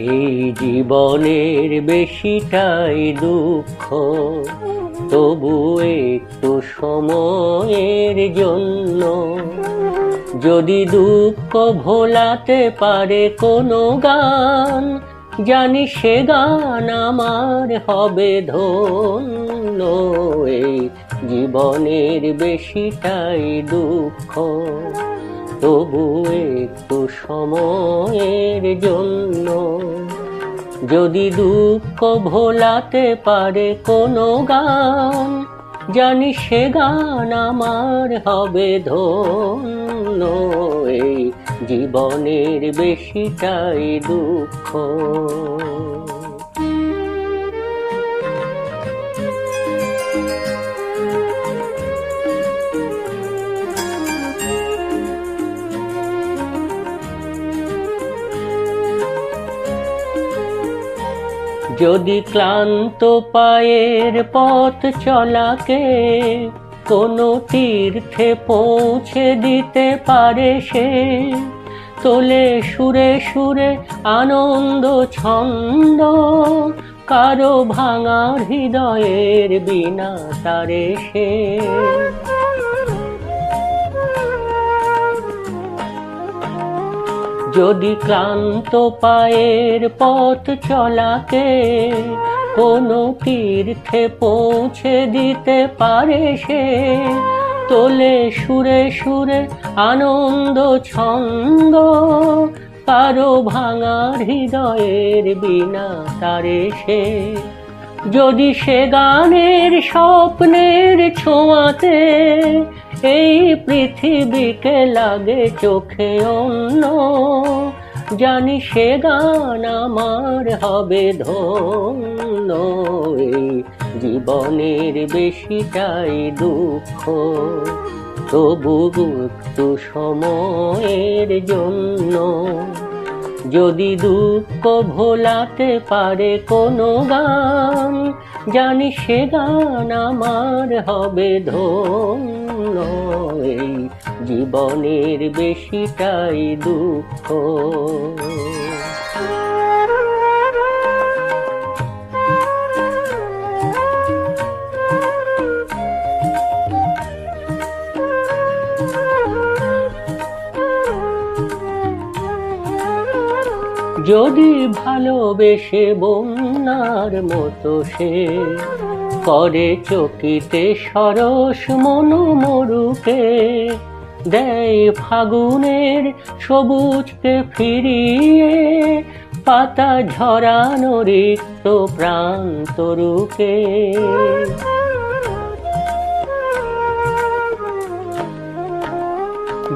এই জীবনের বেশিটাই দুঃখ। তবু একটু সময়ের জন্য যদি দুঃখ ভোলাতে পারে কোনো গান, জানি সে গান আমার হবে ধন্য। এই জীবনের বেশিটাই দুঃখ। তবু একটু সময়ের জন্য। যদি দুঃখ ভোলাতে পারে কোনো গান, জানি সে গান আমার হবে ধন্য। এই জীবনের বেশিটাই দুঃখ। যদি ক্লান্ত পায়ের পথ চলাকে কোনো তীর্থে পৌঁছে দিতে পারে সে, তোলে সুরে সুরে আনন্দ ছন্দ, কারও ভাঙা হৃদয়ের বিনা তারে সে। যদি ক্লান্ত পায়ের পথ চলাকে কোনো তীর্থে পৌঁছে দিতে পারে সে, তোলে সুরে সুরে আনন্দ ছন্দ, কারও ভাঙা হৃদয়ের বিনা তারে সে। যদি সে গানের স্বপ্নের ছোঁয়াতে এই পৃথিবীকে লাগে চোখে অন্য। জানি সে গান আমার হবে ধন্য। এই জীবনের বেশিটাই দুঃখ। তবু সময়ের জন্য যদি দুঃখ ভোলাতে পারে কোনো গান, জানি সে গান আমার হবে ধন্য। জীবনের বেশিটাই দুঃখ। যদি ভালোবেসে বন্যার মতো সে করে চকিতে সরস মনু মরুকে, দেয় ফাগুনের সবুজকে ফিরিয়ে, পাতা ঝরানো রিক্ত প্রান্তরুকে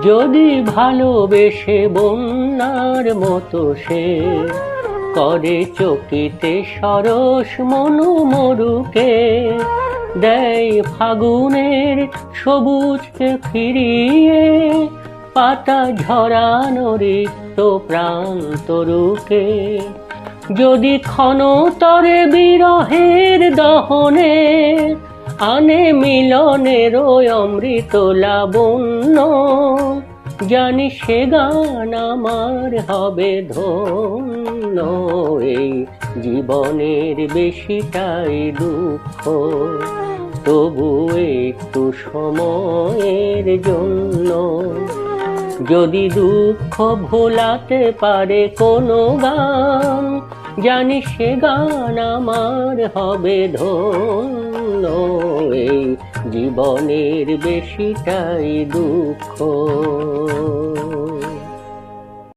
যদি ভালোবেসে বন্যার মতো সে করে চকিতে সরস মনু মরুকে, দেয় ফাগুনের সবুজকে ফিরিয়ে পাতা ঝরানো রিক্ত প্রান্তরুকে যদি ক্ষণতরে বিরহের দহনে আনে মিলনের অমৃত লাবণ্য। জানি সে গান আমার হবে ধন্য। এই জীবনের বেশিটাই দুঃখ। তবু একটু সময়ের জন্য। যদি দুঃখ ভোলাতে পারে কোনো গান, জানি সে গান আমার হবে ধন্য। এই জীবনের বেশিটাই দুঃখ।